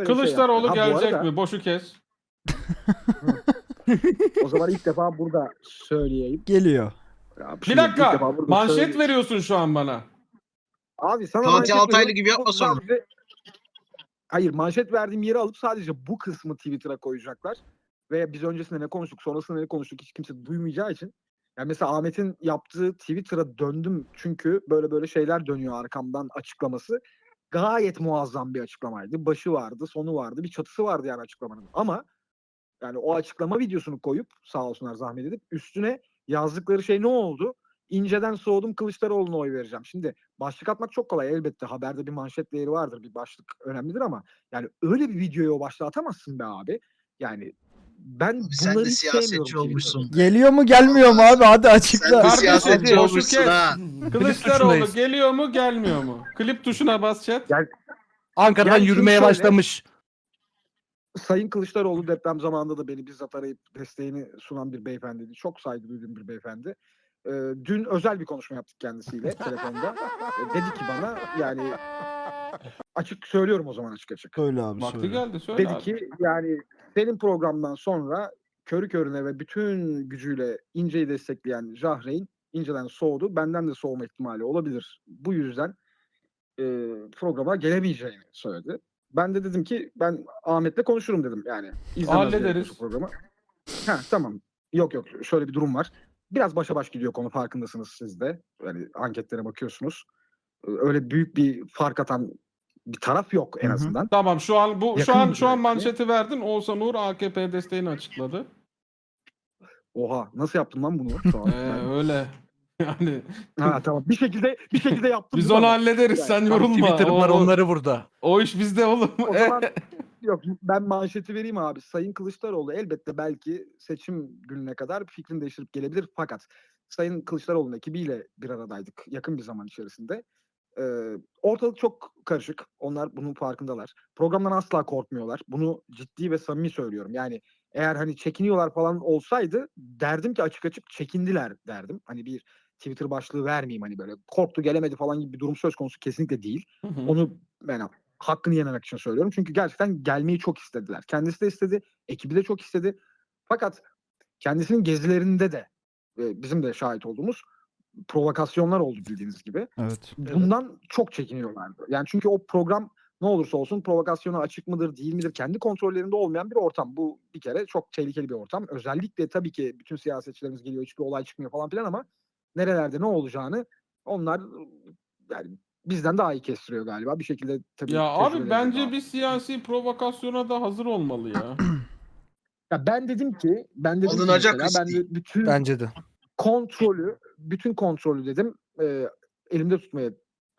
Böyle şey Kılıçdaroğlu yaptı. Ha, bu gelecek arada- mi? Boşu kes. O zaman ilk defa burada söyleyeyim. Geliyor. Ya, Bir şimdi ilk dakika. defa burada Manşet söyleyeyim. veriyorsun şu an bana. Abi sana Fatih manşet Altaylı veriyorum. gibi yapma sonra. sadece- Hayır manşet verdiğim yeri alıp sadece bu kısmı Twitter'a koyacaklar. Ve biz öncesinde ne konuştuk sonrasında ne konuştuk hiç kimse duymayacağı için. Yani mesela Ahmet'in yaptığı Twitter'a döndüm çünkü böyle böyle şeyler dönüyor arkamdan açıklaması. Gayet muazzam bir açıklamaydı. Başı vardı, sonu vardı, bir çatısı vardı yani açıklamanın. Ama yani o açıklama videosunu koyup sağ olsunlar zahmet edip üstüne yazdıkları şey ne oldu? İnceden soğudum Kılıçdaroğlu'na oy vereceğim. Şimdi başlık atmak çok kolay elbette. Haberde bir manşet değeri vardır. Bir başlık önemlidir ama yani öyle bir videoyu o başlığa atamazsın be abi. Yani ben sen bunları de hiç siyasetçi sevmiyorum olmuşsun. Geliyor mu gelmiyor mu abi hadi Sen açıkla. de Kardeşim, siyasetçi boşu olmuşsun kes. ha. Kılıçdaroğlu tuşundayız. geliyor mu gelmiyor mu? Klip tuşuna bas chat. Ankara'dan Yani şimdi yürümeye şöyle- başlamış. Sayın Kılıçdaroğlu deprem zamanında da beni bizzat arayıp desteğini sunan bir beyefendiydi. Çok saygı duyduğum bir beyefendi. Ee, dün özel bir konuşma yaptık kendisiyle telefonda. Ee, dedi ki bana yani açık söylüyorum o zaman açık açık. Söyle abi Vakti söyle. geldi söyle Dedi abi. ki yani senin programdan sonra körü körüne ve bütün gücüyle İnce'yi destekleyen Jahreyn İnce'den soğudu. Benden de soğuma ihtimali olabilir. Bu yüzden e, programa gelemeyeceğini söyledi. Ben de dedim ki ben Ahmet'le konuşurum dedim yani. İzlemez Hallederiz. Programı. Ha tamam. Yok yok şöyle bir durum var. Biraz başa baş gidiyor konu farkındasınız siz de. Yani anketlere bakıyorsunuz. Öyle büyük bir fark atan bir taraf yok en Hı hı. azından. Tamam şu an bu şu Yakın an bir şu an manşeti verdin. Oğuzhan Uğur AKP desteğini açıkladı. Oha nasıl yaptın lan bunu? Şu an Ee, öyle. Yani ha tamam. Bir şekilde bir şekilde yaptım. biz onu hallederiz. Yani Sen yorulma. O, onları burada. o iş bizde oğlum. O zaman yok ben manşeti vereyim abi. Sayın Kılıçdaroğlu elbette belki seçim gününe kadar fikrini değiştirip gelebilir fakat Sayın Kılıçdaroğlu'nun ekibiyle bir aradaydık yakın bir zaman içerisinde. Ee, ortalık çok karışık. Onlar bunun farkındalar. Programdan asla korkmuyorlar. Bunu ciddi ve samimi söylüyorum. Yani eğer hani çekiniyorlar falan olsaydı derdim ki açık açık çekindiler derdim. Hani bir Twitter başlığı vermeyeyim hani böyle korktu gelemedi falan gibi bir durum söz konusu kesinlikle değil. Hı hı. Onu ben hakkını yenemek için söylüyorum. Çünkü gerçekten gelmeyi çok istediler. Kendisi de istedi, ekibi de çok istedi. Fakat kendisinin gezilerinde de e, bizim de şahit olduğumuz provokasyonlar oldu bildiğiniz gibi. Evet. Bundan çok çekiniyorlardı. Yani çünkü o program ne olursa olsun provokasyona açık mıdır değil midir kendi kontrollerinde olmayan bir ortam. Bu bir kere çok tehlikeli bir ortam. Özellikle tabii ki bütün siyasetçilerimiz geliyor hiçbir olay çıkmıyor falan filan ama nerelerde ne olacağını onlar yani bizden daha iyi kestiriyor galiba. Bir şekilde tabii Ya abi bence daha- bir siyasi provokasyona da hazır olmalı ya. ya ben dedim ki ben dedim ki Alınacak mesela, ben risk de bütün Bence de. kontrolü bütün kontrolü dedim e, elimde tutmaya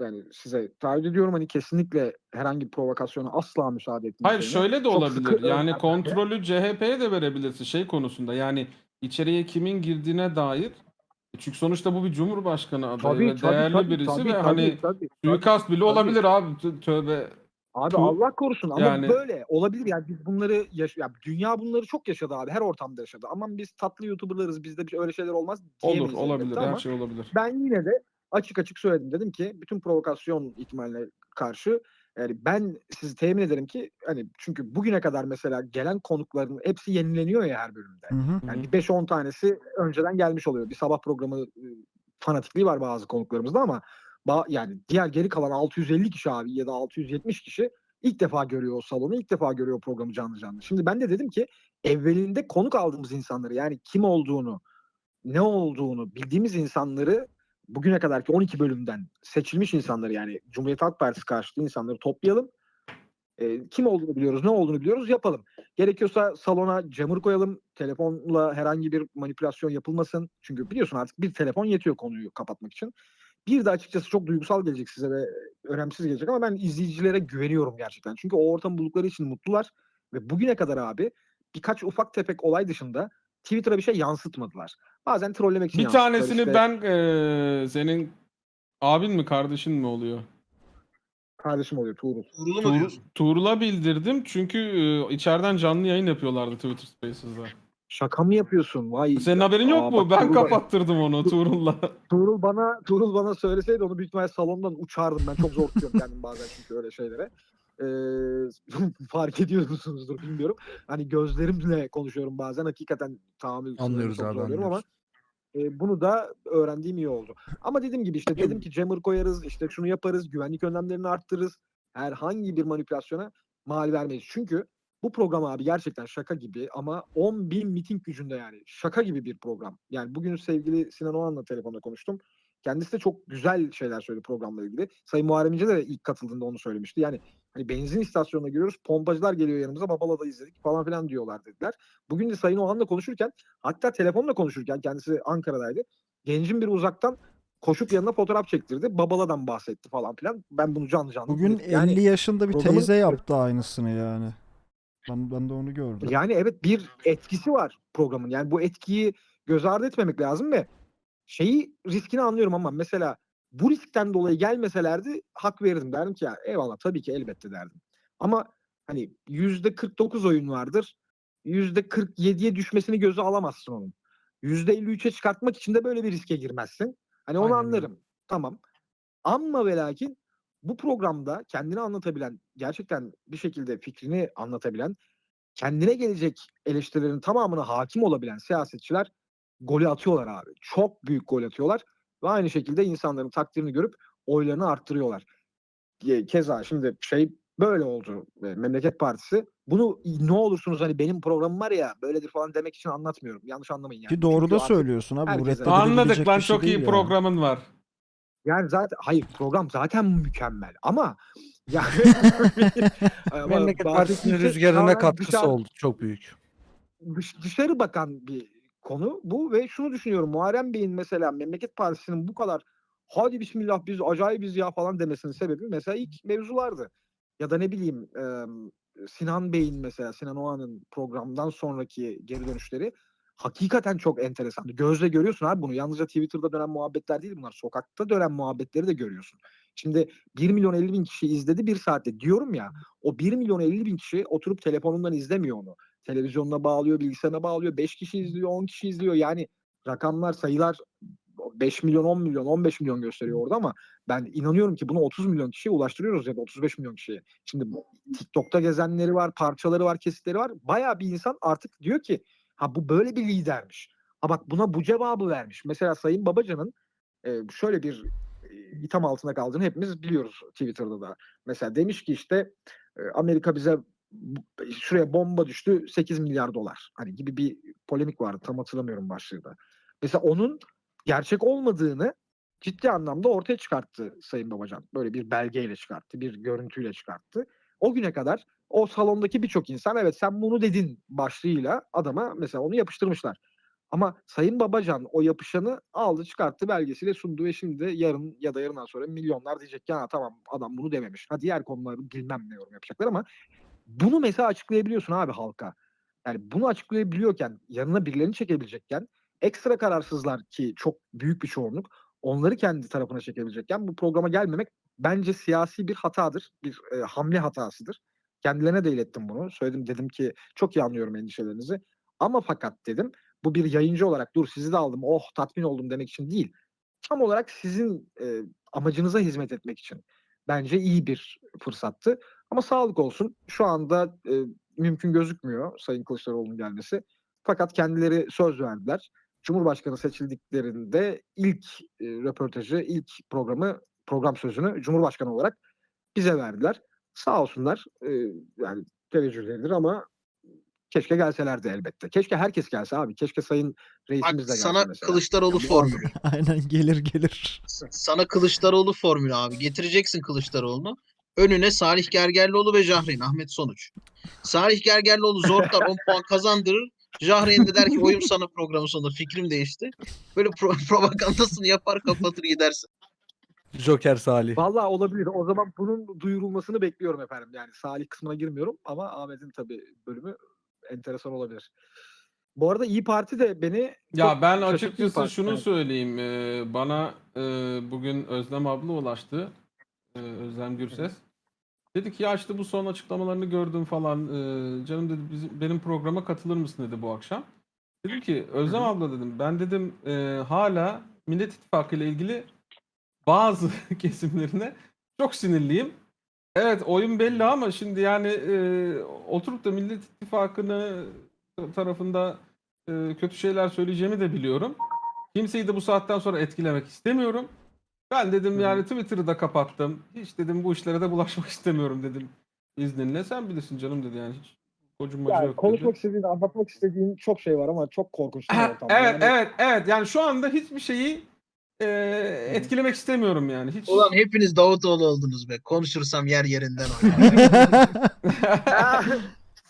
yani size taahhüt ediyorum hani kesinlikle herhangi bir provokasyona asla müsaade etmeyeceğimi. Hayır şöyle de çok olabilir. Yani kontrolü CHP'ye de verebilirsin şey konusunda. Yani içeriye kimin girdiğine dair. Çünkü sonuçta bu bir cumhurbaşkanı adayı Tabii, ve tabii, değerli tabii, birisi tabii, ve tabii, hani tabii, suikast bile tabii. olabilir abi. Tö- Tövbe. Abi Tu- Allah korusun ama yani- böyle olabilir yani biz bunları yaş ya dünya bunları çok yaşadı abi her ortamda yaşadı. Aman biz tatlı youtuberlarız bizde bir öyle şeyler olmaz Olur olabilir. Her şey olabilir. ben yine de açık açık söyledim dedim ki bütün provokasyon ihtimaline karşı yani ben sizi temin ederim ki hani çünkü bugüne kadar mesela gelen konukların hepsi yenileniyor ya her bölümde. Hı hı. Yani bir 5-10 tanesi önceden gelmiş oluyor. Bir sabah programı fanatikliği var bazı konuklarımızda ama yani diğer geri kalan 650 kişi abi ya da 670 kişi ilk defa görüyor o salonu, ilk defa görüyor programı canlı canlı. Şimdi ben de dedim ki evvelinde konuk aldığımız insanları yani kim olduğunu, ne olduğunu bildiğimiz insanları bugüne kadarki 12 bölümden seçilmiş insanları yani Cumhuriyet Halk Partisi karşıtı insanları toplayalım. E, kim olduğunu biliyoruz, ne olduğunu biliyoruz yapalım. Gerekiyorsa salona camur koyalım. Telefonla herhangi bir manipülasyon yapılmasın. Çünkü biliyorsun artık bir telefon yetiyor konuyu kapatmak için. Bir de açıkçası çok duygusal gelecek size ve önemsiz gelecek ama ben izleyicilere güveniyorum gerçekten. Çünkü o ortamı buldukları için mutlular ve bugüne kadar abi birkaç ufak tefek olay dışında Twitter'a bir şey yansıtmadılar. Bazen trollemek için Bir tanesini işte. ben eee, senin abin mi kardeşin mi oluyor? kardeşim oluyor Tuğrul. Uğurlu mu Tuğrul, diyorsun? Tuğrul'a bildirdim çünkü eee, içeriden canlı yayın yapıyorlardı Twitter Spaces'da. Şaka mı yapıyorsun? Vay. Senin haberin yok Aa, mu? bak Ben Tuğrul- kapattırdım onu Tuğrul'la. Tuğrul bana Tuğrul bana söyleseydi onu büyük ihtimalle salondan uçardım. Ben çok zor tutuyorum kendimi bazen çünkü öyle şeylere. fark ediyor musunuzdur bilmiyorum. Hani gözlerimle konuşuyorum bazen. Hakikaten tahammül sınırını Anlıyoruz çok abi, zorluyorum ama anlıyoruz. e, bunu da öğrendiğim iyi oldu. Ama dediğim gibi işte dedim ki jammer koyarız, işte şunu yaparız, güvenlik önlemlerini arttırırız. Herhangi bir manipülasyona mal vermeyiz. Çünkü bu program abi gerçekten şaka gibi ama 10 bin miting gücünde yani. Şaka gibi bir program. Yani bugün sevgili Sinan Oğan'la telefonda konuştum. Kendisi de çok güzel şeyler söyledi programla ilgili. Sayın Muharrem İnce de ilk katıldığında onu söylemişti. Yani hani benzin istasyonuna giriyoruz, pompacılar geliyor yanımıza, Babala'da izledik falan filan diyorlar dediler. Bugün de Sayın Oğan'la konuşurken, hatta telefonla konuşurken kendisi Ankara'daydı. Gencin bir uzaktan koşup yanına fotoğraf çektirdi. Babala'dan bahsetti falan filan. Ben bunu canlı canlı Bugün dinledim. Yani 50 yaşında bir teyze yaptı aynısını yani. Ben, ben de onu gördüm. Yani evet bir etkisi var programın. Yani bu etkiyi göz ardı etmemek lazım ve şeyi riskini anlıyorum ama mesela bu riskten dolayı gelmeselerdi hak verirdim. Derdim ki ya eyvallah tabii ki elbette derdim. Ama hani yüzde 49 oyun vardır. Yüzde 47'ye düşmesini göze alamazsın onun. Yüzde 53'e çıkartmak için de böyle bir riske girmezsin. Hani onu Aynen anlarım. Tamam. Ama ve lakin bu programda kendini anlatabilen, gerçekten bir şekilde fikrini anlatabilen, kendine gelecek eleştirilerin tamamına hakim olabilen siyasetçiler golü atıyorlar abi. Çok büyük gol atıyorlar ve aynı şekilde insanların takdirini görüp oylarını arttırıyorlar. Keza şimdi şey böyle oldu. e, Memleket Partisi. Bunu ne olursunuz hani benim programım var ya böyledir falan demek için anlatmıyorum. Yanlış anlamayın yani. Ki doğru Çünkü da söylüyorsun abi. Bu Anladık lan şey çok iyi yani. programın var. Yani zaten hayır program zaten mükemmel ama yani Memleket Partisi'nin rüzgarına katkısı dışarı- oldu. Çok büyük. dış- dışarı bakan bir konu bu ve şunu düşünüyorum Muharrem Bey'in mesela Memleket Partisi'nin bu kadar hadi bismillah biz acayibiz ya falan demesinin sebebi mesela ilk mevzulardı. Ya da ne bileyim e, Sinan Bey'in mesela Sinan Oğan'ın programdan sonraki geri dönüşleri hakikaten çok enteresandı. Gözle görüyorsun abi bunu. Yalnızca Twitter'da dönen muhabbetler değil bunlar. Sokakta dönen muhabbetleri de görüyorsun. Şimdi 1 milyon 50 bin kişi izledi bir saatte. Diyorum ya o 1 milyon 50 bin kişi oturup telefonundan izlemiyor onu televizyonuna bağlıyor, bilgisayarına bağlıyor. 5 kişi izliyor, 10 kişi izliyor. Yani rakamlar, sayılar 5 milyon, 10 milyon, 15 milyon gösteriyor orada ama ben inanıyorum ki bunu 30 milyon kişiye ulaştırıyoruz ya da 35 milyon kişiye. Şimdi TikTok'ta gezenleri var, parçaları var, kesitleri var. Bayağı bir insan artık diyor ki ha bu böyle bir lidermiş. Ha bak buna bu cevabı vermiş. Mesela Sayın Babacan'ın e, şöyle bir e, itham altında kaldığını hepimiz biliyoruz Twitter'da da. Mesela demiş ki işte e, Amerika bize şuraya bomba düştü 8 milyar dolar. Hani gibi bir polemik vardı tam hatırlamıyorum başlığı da. Mesela onun gerçek olmadığını ciddi anlamda ortaya çıkarttı Sayın Babacan. Böyle bir belgeyle çıkarttı, bir görüntüyle çıkarttı. O güne kadar o salondaki birçok insan evet sen bunu dedin başlığıyla adama mesela onu yapıştırmışlar. Ama Sayın Babacan o yapışanı aldı çıkarttı belgesiyle sundu ve şimdi yarın ya da yarından sonra milyonlar diyecek ki ha tamam adam bunu dememiş. Ha diğer konuları bilmem ne yorum yapacaklar ama bunu mesela açıklayabiliyorsun abi halka. Yani bunu açıklayabiliyorken yanına birilerini çekebilecekken ekstra kararsızlar ki çok büyük bir çoğunluk onları kendi tarafına çekebilecekken bu programa gelmemek bence siyasi bir hatadır. Bir e, hamle hatasıdır. Kendilerine de ilettim bunu. Söyledim dedim ki çok iyi anlıyorum endişelerinizi. Ama fakat dedim bu bir yayıncı olarak dur sizi de aldım oh tatmin oldum demek için değil. Tam olarak sizin e, amacınıza hizmet etmek için bence iyi bir fırsattı. Ama sağlık olsun. Şu anda e, mümkün gözükmüyor Sayın Kılıçdaroğlu'nun gelmesi. Fakat kendileri söz verdiler. Cumhurbaşkanı seçildiklerinde ilk e, röportajı, ilk programı, program sözünü Cumhurbaşkanı olarak bize verdiler. Sağ olsunlar. e, yani teveccühleridir ama keşke gelselerdi elbette. Keşke herkes gelse abi. Keşke Sayın Bak Reisimiz de gelse sana mesela. Kılıçdaroğlu formülü. Aynen gelir gelir. Sana Kılıçdaroğlu formülü abi. Getireceksin Kılıçdaroğlu'nu. Önüne Salih Gergerlioğlu ve Jahreyn Ahmet Sonuç. Salih Gergerlioğlu zorlar 10 puan kazandırır. Jahreyn de der ki oyum sana programı sonunda fikrim değişti. Böyle pro- propagandasını yapar kapatır gidersin. Joker Salih. Vallahi olabilir. O zaman bunun duyurulmasını bekliyorum efendim. Yani Salih kısmına girmiyorum ama Ahmet'in tabii bölümü enteresan olabilir. Bu arada İyi Parti de beni Ya ben şaşırttı İYİ açıkçası Parti. şunu Evet. söyleyeyim. eee, bana eee, bugün Özlem abla ulaştı. Eee, Özlem Gürses. Dedi ki ya işte bu son açıklamalarını gördüm falan. Eee, canım dedi bizim, benim programa katılır mısın dedi bu akşam. Dedim ki Özlem abla dedim ben dedim eee, hala Millet İttifakı ile ilgili bazı kesimlerine çok sinirliyim. Evet oyun belli ama şimdi yani e, oturup da Millet İttifakı'nı tarafında e, kötü şeyler söyleyeceğimi de biliyorum. Kimseyi de bu saatten sonra etkilemek istemiyorum. Ben dedim Hı. yani Twitter'ı da kapattım. Hiç dedim bu işlere de bulaşmak istemiyorum dedim izninle. Sen bilirsin canım dedi yani hiç kocunmacı Yani yok dedi. konuşmak istediğin, anlatmak istediğin çok şey var ama çok korkunç bir Ha, ortam. evet Yani evet evet yani şu anda hiçbir şeyi e, etkilemek istemiyorum yani. Hiç Ulan hepiniz Davutoğlu oldunuz be. Konuşursam yer yerinden oynar.